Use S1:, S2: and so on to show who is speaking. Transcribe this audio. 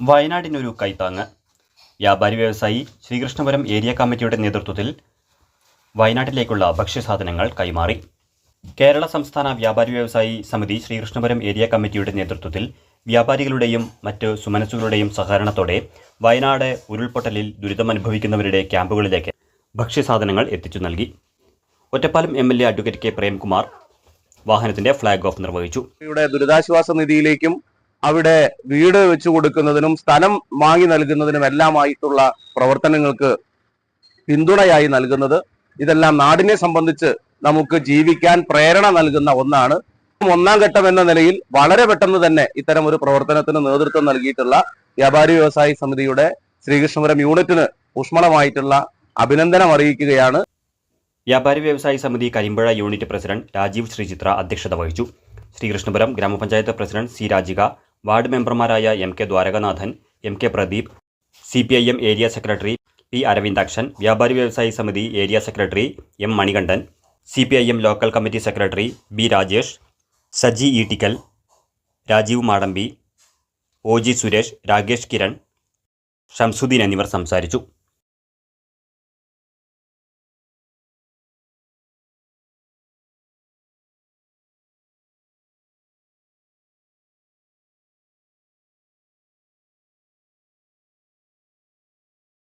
S1: വയനാടിനൊരു കൈത്താങ്ങ്. വ്യാപാരി വ്യവസായി ശ്രീകൃഷ്ണപുരം ഏരിയ കമ്മിറ്റിയുടെ നേതൃത്വത്തിൽ വയനാട്ടിലേക്കുള്ള ഭക്ഷ്യസാധനങ്ങൾ കൈമാറി. കേരള സംസ്ഥാന വ്യാപാരി വ്യവസായി സമിതി ശ്രീകൃഷ്ണപുരം ഏരിയ കമ്മിറ്റിയുടെ നേതൃത്വത്തിൽ വ്യാപാരികളുടെയും മറ്റ് സുമനസ്സുകളുടെയും സഹകരണത്തോടെ വയനാട് ഉരുൾപൊട്ടലിൽ ദുരിതമനുഭവിക്കുന്നവരുടെ ക്യാമ്പുകളിലേക്ക് ഭക്ഷ്യസാധനങ്ങൾ എത്തിച്ചു നൽകി. Ottapalam M L A advocate K Premkumar വാഹനത്തിന്റെ ഫ്ളാഗ് ഓഫ് നിർവഹിച്ചു.
S2: ദുരിതാശ്വാസ നിധിയിലേക്കും അവിടെ വീട് വെച്ചു കൊടുക്കുന്നതിനും സ്ഥലം വാങ്ങി നൽകുന്നതിനും എല്ലാമായിട്ടുള്ള പ്രവർത്തനങ്ങൾക്ക് പിന്തുണയായി നൽകുന്നത്. ഇതെല്ലാം നാടിനെ സംബന്ധിച്ച് നമുക്ക് ജീവിക്കാൻ പ്രേരണ നൽകുന്ന ഒന്നാണ്. ഒന്നാം ഘട്ടം എന്ന നിലയിൽ വളരെ പെട്ടെന്ന് തന്നെ ഇത്തരം ഒരു പ്രവർത്തനത്തിന് നേതൃത്വം നൽകിയിട്ടുള്ള വ്യാപാരി വ്യവസായി സമിതിയുടെ ശ്രീകൃഷ്ണപുരം യൂണിറ്റിന് ഊഷ്മളമായിട്ടുള്ള അഭിനന്ദനം അറിയിക്കുകയാണ്.
S1: വ്യാപാരി വ്യവസായി സമിതി കരിമ്പുഴ യൂണിറ്റ് പ്രസിഡന്റ് രാജീവ് ശ്രീചിത്ര അധ്യക്ഷത വഹിച്ചു. Sreekrishnapuram grama panchayat president C Rajika ward മെമ്പർമാരായ M K Dwarakanathan M K Pradeep C P I M area secretary P Aravindakshan വ്യാപാരി വ്യവസായി സമിതി area secretary M Manikandan C P I M local committee secretary B Rajesh Saji Eettikkal Rajeev Madampi O G Suresh Rakesh Kiran Shamsuddin എന്നിവർ സംസാരിച്ചു.